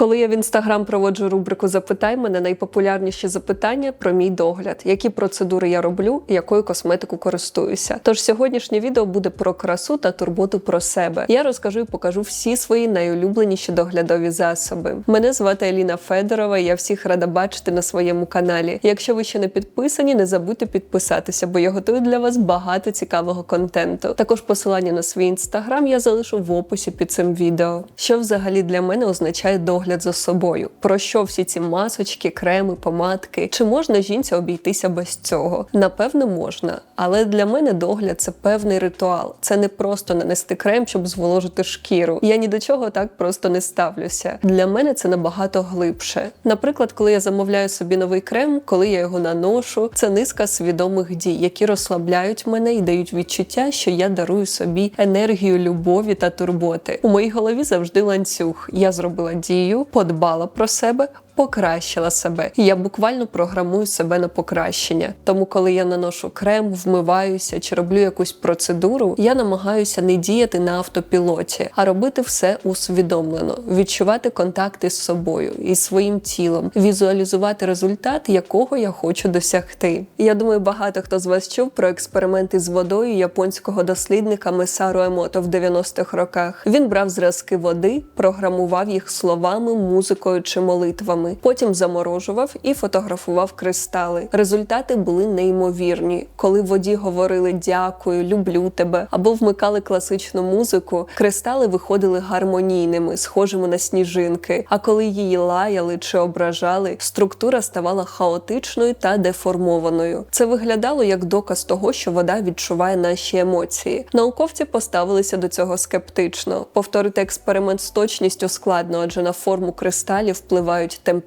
Коли я в інстаграм проводжу рубрику Запитай мене найпопулярніші запитання про мій догляд, які процедури я роблю, якою косметику користуюся. Тож сьогоднішнє відео буде про красу та турботу про себе. Я розкажу і покажу всі свої найулюбленіші доглядові засоби. Мене звати Еліна Федорова. і Я всіх рада бачити на своєму каналі. Якщо ви ще не підписані, не забудьте підписатися, бо я готую для вас багато цікавого контенту. Також посилання на свій інстаграм я залишу в описі під цим відео. Що взагалі для мене означає догляд за собою? Про що всі ці масочки, креми, помадки? Чи можна жінці обійтися без цього? Напевно, можна, але для мене догляд це певний ритуал. Це не просто нанести крем, щоб зволожити шкіру. Я ні до чого так просто не ставлюся. Для мене це набагато глибше. Наприклад, коли я замовляю собі новий крем, коли я його наношу, це низка свідомих дій, які розслабляють мене і дають відчуття, що я дарую собі енергію любові та турботи. У моїй голові завжди ланцюг. Я зробила дію, подбала про себе. Покращила себе, я буквально програмую себе на покращення. Тому, коли я наношу крем, вмиваюся чи роблю якусь процедуру, я намагаюся не діяти на автопілоті, а робити все усвідомлено, відчувати контакти з собою і своїм тілом, візуалізувати результат, якого я хочу досягти. Я думаю, багато хто з вас чув про експерименти з водою японського дослідника Месару Емото в 90-х роках. Він брав зразки води, програмував їх словами, музикою чи молитвами. Потім заморожував і фотографував кристали. Результати були неймовірні. Коли воді говорили дякую, люблю тебе або вмикали класичну музику, кристали виходили гармонійними, схожими на сніжинки. А коли її лаяли чи ображали, структура ставала хаотичною та деформованою. Це виглядало як доказ того, що вода відчуває наші емоції. Науковці поставилися до цього скептично. Повторити експеримент з точністю складно, адже на форму кристалів впливають температура,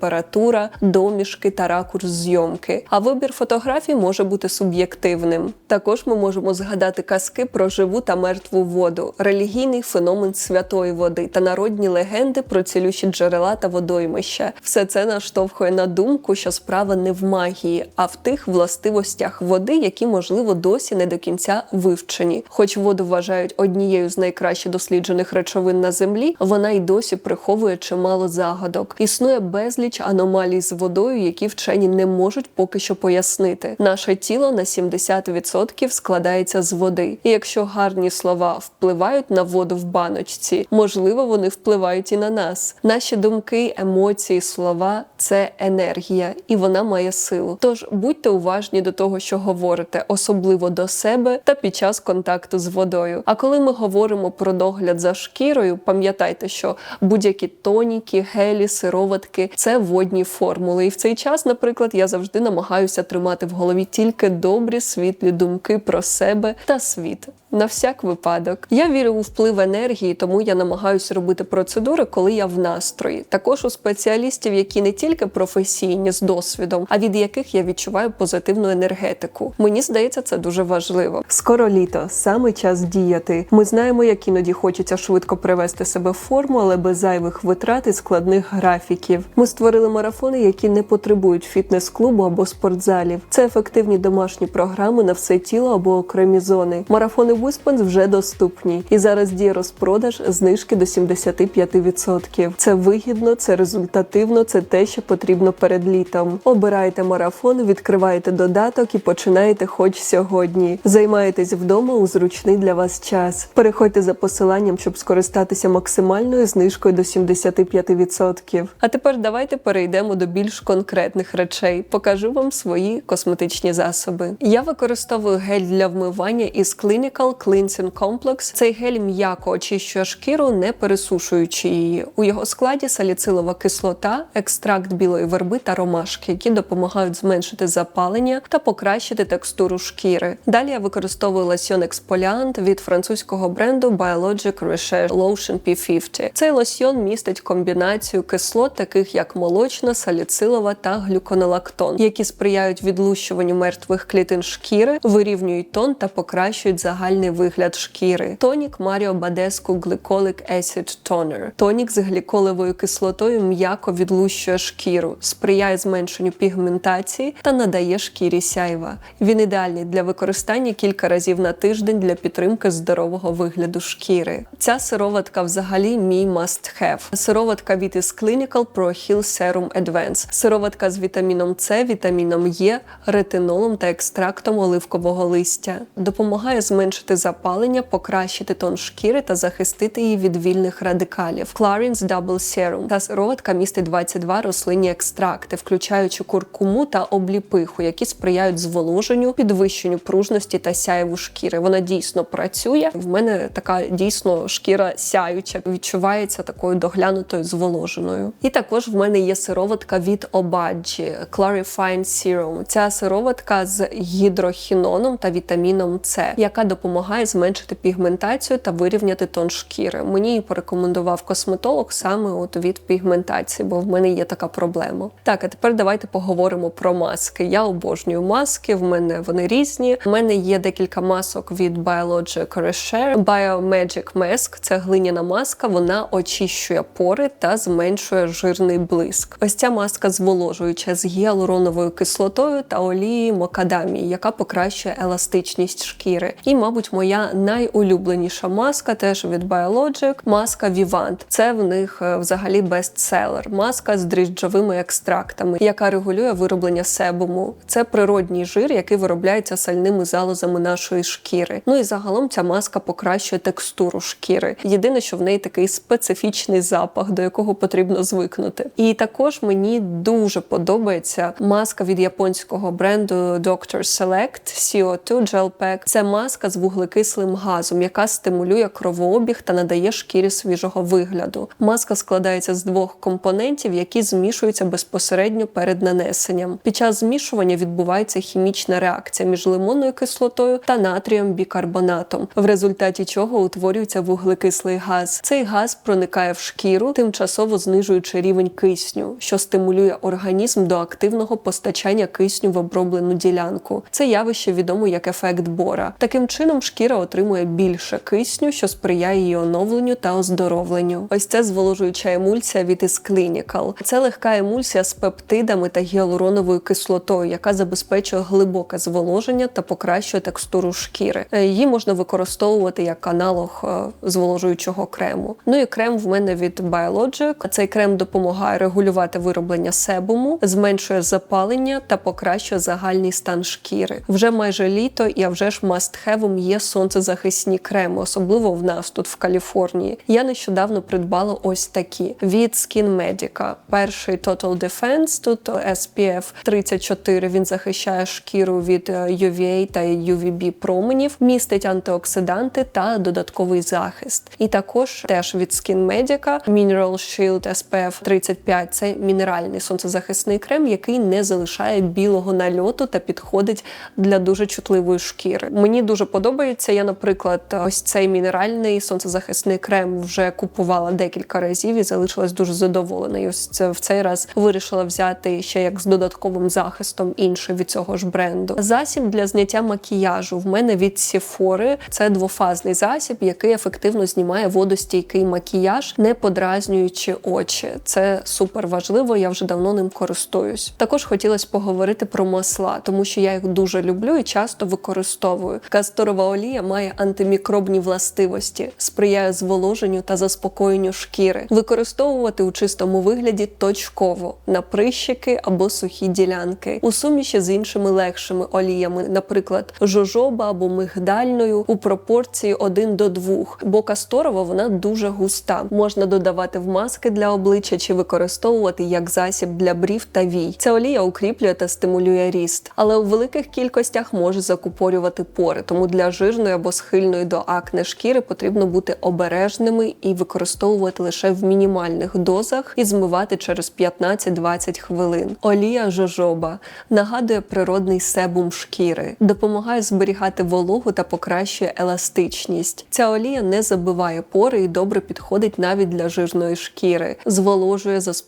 домішки та ракурс зйомки. А вибір фотографій може бути суб'єктивним. Також ми можемо згадати казки про живу та мертву воду, релігійний феномен святої води та народні легенди про цілющі джерела та водоймища. Все це наштовхує на думку, що справа не в магії, а в тих властивостях води, які можливо досі не до кінця вивчені. Хоч воду вважають однією з найкраще досліджених речовин на землі, вона й досі приховує чимало загадок. Існує безліч аномалій з водою, які вчені не можуть поки що пояснити. Наше тіло на 70% складається з води, і якщо гарні слова впливають на воду в баночці, можливо, вони впливають і на нас. Наші думки, емоції, слова це енергія, і вона має силу. Тож будьте уважні до того, що говорите, особливо до себе та під час контакту з водою. А коли ми говоримо про догляд за шкірою, пам'ятайте, що будь-які тоніки, гелі, сироватки це водні формули. І в цей час, наприклад, я завжди намагаюся тримати в голові тільки добрі світлі думки про себе та світ. На всяк випадок. Я вірю у вплив енергії, тому я намагаюся робити процедури, коли я в настрої. Також у спеціалістів, які не тільки професійні з досвідом, а від яких я відчуваю позитивну енергетику. Мені здається, це дуже важливо. Скоро літо, саме час діяти. Ми знаємо, як іноді хочеться швидко привести себе в форму, але без зайвих витрат і складних графіків. Ми створили марафони, які не потребують фітнес-клубу або спортзалів. Це ефективні домашні програми на все тіло або окремі зони. Марафони Виспенс вже доступні, і зараз діє розпродаж знижки до 75%. Це вигідно, це результативно, це те, що потрібно перед літом. Обирайте марафон, відкриваєте додаток і починаєте хоч сьогодні. Займаєтесь вдома у зручний для вас час. Переходьте за посиланням, щоб скористатися максимальною знижкою до 75%. А тепер давайте перейдемо до більш конкретних речей. Покажу вам свої косметичні засоби. Я використовую гель для вмивання із Clinical Cleansing Complex. Цей гель м'яко очищує шкіру, не пересушуючи її. У його складі саліцилова кислота, екстракт білої верби та ромашки, які допомагають зменшити запалення та покращити текстуру шкіри. Далі я використовую лосьон експоліант від французького бренду Biologic Recherche Lotion P50. Цей лосьон містить комбінацію кислот, таких як молочна, саліцилова та глюконолактон, які сприяють відлущуванню мертвих клітин шкіри, вирівнюють тон та покращують загальний вигляд шкіри. Тонік Маріо Бадеску Glycolic Acid Toner. Тонік з гліколевою кислотою м'яко відлущує шкіру, сприяє зменшенню пігментації та надає шкірі сяйва. Він ідеальний для використання кілька разів на тиждень для підтримки здорового вигляду шкіри. Ця сироватка взагалі мій must have. Сироватка від Clinical Pro Heal Serum Advance. Сироватка з вітаміном С, вітаміном Е, ретинолом та екстрактом оливкового листя. Допомагає зменшити запалення, покращити тон шкіри та захистити її від вільних радикалів. Clarins Double Serum. Та сироватка містить 22 рослинні екстракти, включаючи куркуму та обліпиху, які сприяють зволоженню, підвищенню пружності та сяєву шкіри. Вона дійсно працює. В мене така дійсно шкіра сяюча, відчувається такою доглянутою зволоженою. І також в мене є сироватка від Obadji Clarifying Serum. Ця сироватка з гідрохіноном та вітаміном С, яка допомагає зменшити пігментацію та вирівняти тон шкіри. Мені її порекомендував косметолог саме от від пігментації, бо в мене є така проблема. Так, а тепер давайте поговоримо про маски. Я обожнюю маски, в мене вони різні. У мене є декілька масок від Biologic Reshare. Biomagic Mask – це глиняна маска, вона очищує пори та зменшує жирний блиск. Ось ця маска зволожуюча з гіалуроновою кислотою та олією мокадамії, яка покращує еластичність шкіри. І, мабуть, моя найулюбленіша маска теж від Biologic – маска Vivant. Це в них е, взагалі бестселер. Маска з дріжджовими екстрактами, яка регулює вироблення себуму. Це природній жир, який виробляється сальними залозами нашої шкіри. Ну і загалом ця маска покращує текстуру шкіри. Єдине, що в неї такий специфічний запах, до якого потрібно звикнути. І також мені дуже подобається маска від японського бренду Dr. Select CO2 Gel Pack. Це маска з вуглекислим газом, яка стимулює кровообіг та надає шкірі свіжого вигляду. Маска складається з двох компонентів, які змішуються безпосередньо перед нанесенням. Під час змішування відбувається хімічна реакція між лимонною кислотою та натрієм бікарбонатом, в результаті чого утворюється вуглекислий газ. Цей газ проникає в шкіру, тимчасово знижуючи рівень кисню, що стимулює організм до активного постачання кисню в оброблену ділянку. Це явище відомо як ефект бора. Таким чином шкіра отримує більше кисню, що сприяє її оновленню та оздоровленню. Ось це зволожуюча емульсія від Is Clinical. Це легка емульсія з пептидами та гіалуроновою кислотою, яка забезпечує глибоке зволоження та покращує текстуру шкіри. Е, Її можна використовувати як аналог е, зволожуючого крему. Ну і крем в мене від Biologic. Цей крем допомагає регулювати вироблення себуму, зменшує запалення та покращує загальний стан шкіри. Вже майже літо, і а вже ж must-have є сонцезахисні креми, особливо в нас тут в Каліфорнії. Я нещодавно придбала ось такі від Skin Medica. Перший Total Defense, тут SPF 34, він захищає шкіру від е, UVA та UVB променів, містить антиоксиданти та додатковий захист. І також теж від Skin Medica Mineral Shield SPF 35 це мінеральний сонцезахисний крем, який не залишає білого нальоту та підходить для дуже чутливої шкіри. Мені дуже подобається. Я, наприклад, ось цей мінеральний сонцезахисний крем вже купувала декілька разів і залишилась дуже задоволена. І ось це в цей раз вирішила взяти ще як з додатковим захистом інший від цього ж бренду. Засіб для зняття макіяжу в мене від Sephora. Це двофазний засіб, який ефективно знімає водостійкий макіяж, не подразнюючи очі. Це супер важливо. Я вже давно ним користуюсь. Також хотілося поговорити про масла, тому що я їх дуже люблю і часто використовую. Касторова олія має антимікробні властивості, сприяє зволоженню та заспокоєнню шкіри. Використовувати у чистому вигляді точково на прищики або сухі ділянки, у суміші з іншими легшими оліями, наприклад, жожоба або мигдальною у пропорції 1 до 2, бо касторова вона дуже густа. Можна додавати в маски для обличчя чи використовувати як засіб для брів та вій. Ця олія укріплює та стимулює ріст, але у великих кількостях може закупорювати пори. Тому для жирної або схильної до акне шкіри потрібно бути обережними і використовувати лише в мінімальних дозах і змивати через 15-20 хвилин. Олія жожоба нагадує природний себум шкіри, допомагає зберігати вологу та покращує еластичність. Ця олія не забиває пори і добре підходить навіть для жирної шкіри, зволожує, заспокоює,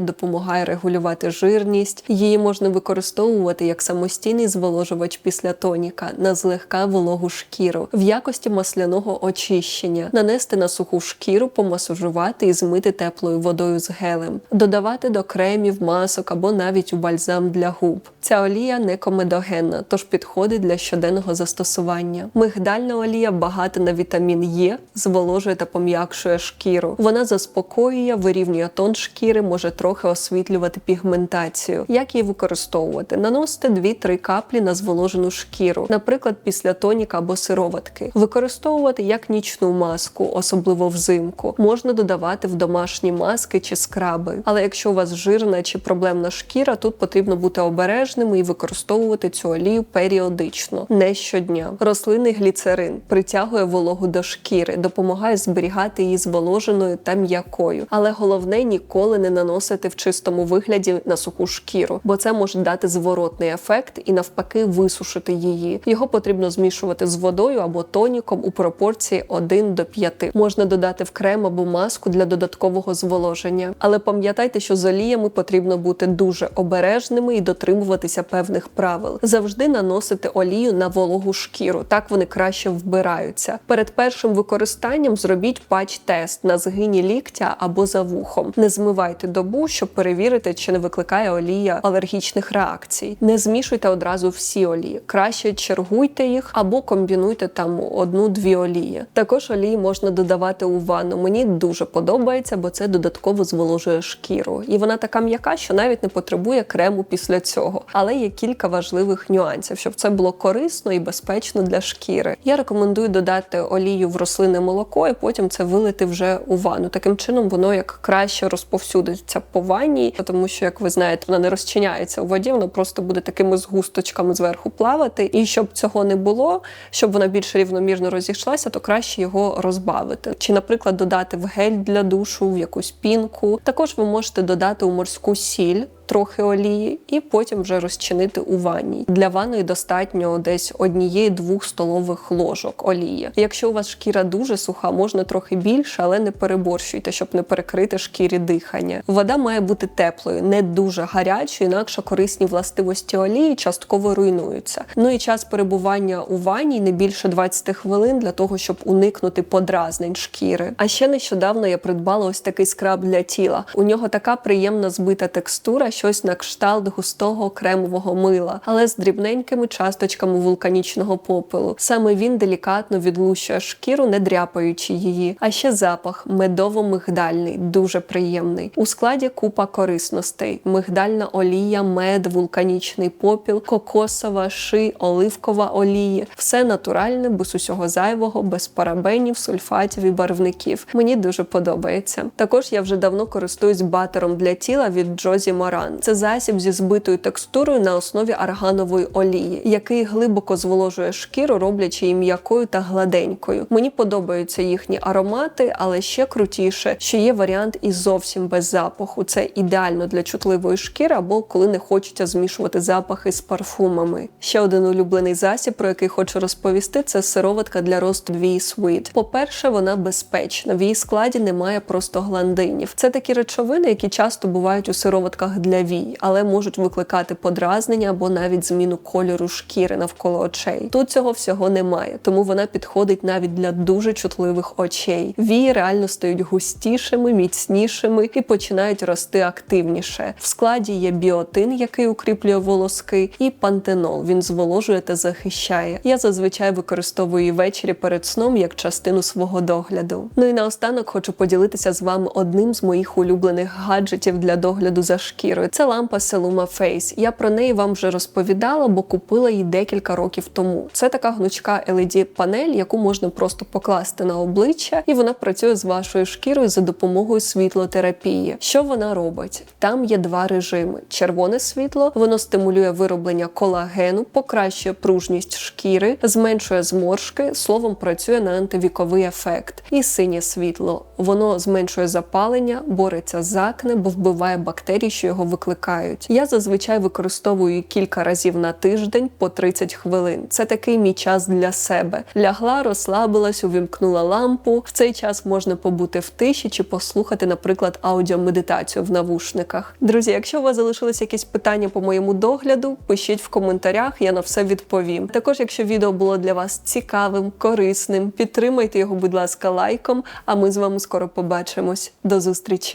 допомагає регулювати жирність. Її можна використовувати як самостійний зволожувач після тоніка на злегка вологу шкіру в якості масляного очищення, нанести на суху шкіру, помасажувати і змити теплою водою з гелем, додавати до кремів, масок або навіть у бальзам для губ. Ця олія не комедогенна, тож підходить для щоденного застосування. Мигдальна олія багата на вітамін Е, зволожує та пом'якшує шкіру. Вона заспокоює, вирівнює тон шкіри, може трохи освітлювати пігментацію. Як її використовувати? Наносите 2-3 каплі на зволожену шкіру, наприклад, після тоніка або сироватки. Використовувати як нічну маску, особливо взимку. Можна додавати в домашні маски чи скраби. Але якщо у вас жирна чи проблемна шкіра, тут потрібно бути обережними і використовувати цю олію періодично, не щодня. Рослинний гліцерин притягує вологу до шкіри, допомагає зберігати її зволоженою та м'якою. Але головне ніколи не наносити в чистому вигляді на суху шкіру, бо це може дати зворотний ефект і навпаки висушити її. Його потрібно змішувати з водою або тоніком у пропорції 1 до 5. Можна додати в крем або маску для додаткового зволоження. Але пам'ятайте, що з оліями потрібно бути дуже обережними і дотримуватися певних правил. Завжди наносити олію на вологу шкіру, так вони краще вбираються. Перед першим використанням зробіть патч-тест на згині ліктя або за вухом. Не змивайте добу, щоб перевірити, чи не викликає олія алергічних реакцій. Не змішуйте одразу всі олії. Краще чергуйте їх або комбінуйте там одну-дві олії. Також олії можна додавати у ванну. Мені дуже подобається, бо це додатково зволожує шкіру. І вона така м'яка, що навіть не потребує крему після цього. Але є кілька важливих нюансів, щоб це було корисно і безпечно для шкіри. Я рекомендую додати олію в рослинне молоко і потім це вилити вже у ванну. Таким чином воно як краще розповсюдиться по ванні, тому що, як ви знаєте, вона не розчиняється у воді, вона просто буде такими згусточками зверху плавати. І щоб цього не було, щоб вона більш рівномірно розійшлася, то краще його розбавити. Чи, наприклад, додати в гель для душу, в якусь пінку. Також ви можете додати у морську сіль трохи олії, і потім вже розчинити у ванні. Для ванної достатньо десь однієї-двох столових ложок олії. Якщо у вас шкіра дуже суха, можна трохи більше, але не переборщуйте, щоб не перекрити шкірі дихання. Вода має бути теплою, не дуже гарячою, інакше корисні властивості олії частково руйнуються. Ну і час перебування у ванні не більше 20 хвилин для того, щоб уникнути подразнень шкіри. А ще нещодавно я придбала ось такий скраб для тіла. У нього така приємна збита текстура щось на кшталт густого кремового мила, але з дрібненькими часточками вулканічного попелу. Саме він делікатно відлущує шкіру, не дряпаючи її. А ще запах медово-мигдальний, дуже приємний. У складі купа корисностей: мигдальна олія, мед, вулканічний попіл, кокосова, ши, оливкова олії. Все натуральне, без усього зайвого, без парабенів, сульфатів і барвників. Мені дуже подобається. Також я вже давно користуюсь батером для тіла від Джозі Моран. Арган. Це засіб зі збитою текстурою на основі арганової олії, який глибоко зволожує шкіру, роблячи її м'якою та гладенькою. Мені подобаються їхні аромати, але ще крутіше, що є варіант і зовсім без запаху. Це ідеально для чутливої шкіри або коли не хочеться змішувати запахи з парфумами. Ще один улюблений засіб, про який хочу розповісти, це сироватка для росту Дві Sweet. По-перше, вона безпечна. В її складі немає просто гландинів. Це такі речовини, які часто бувають у сироватках для вій, але можуть викликати подразнення або навіть зміну кольору шкіри навколо очей. Тут цього всього немає, тому вона підходить навіть для дуже чутливих очей. Вії реально стають густішими, міцнішими і починають рости активніше. В складі є біотин, який укріплює волоски, і пантенол. Він зволожує та захищає. Я зазвичай використовую її ввечері перед сном як частину свого догляду. Ну і наостанок хочу поділитися з вами одним з моїх улюблених гаджетів для догляду за шкірою. Це лампа Seluma Face. Я про неї вам вже розповідала, бо купила її декілька років тому. Це така гнучка led панель яку можна просто покласти на обличчя, і вона працює з вашою шкірою за допомогою світлотерапії. Що вона робить? Там є два режими: червоне світло, воно стимулює вироблення колагену, покращує пружність шкіри, зменшує зморшки, словом, працює на антивіковий ефект. І синє світло. Воно зменшує запалення, бореться з акне, бо вбиває бактерії, що його викликають. Я зазвичай використовую кілька разів на тиждень по 30 хвилин. Це такий мій час для себе. Лягла, розслабилась, увімкнула лампу. В цей час можна побути в тиші чи послухати, наприклад, аудіомедитацію в навушниках. Друзі, якщо у вас залишились якісь питання по моєму догляду, пишіть в коментарях, я на все відповім. Також, якщо відео було для вас цікавим, корисним, підтримайте його, будь ласка, лайком. А ми з вами скоро побачимось. До зустрічі!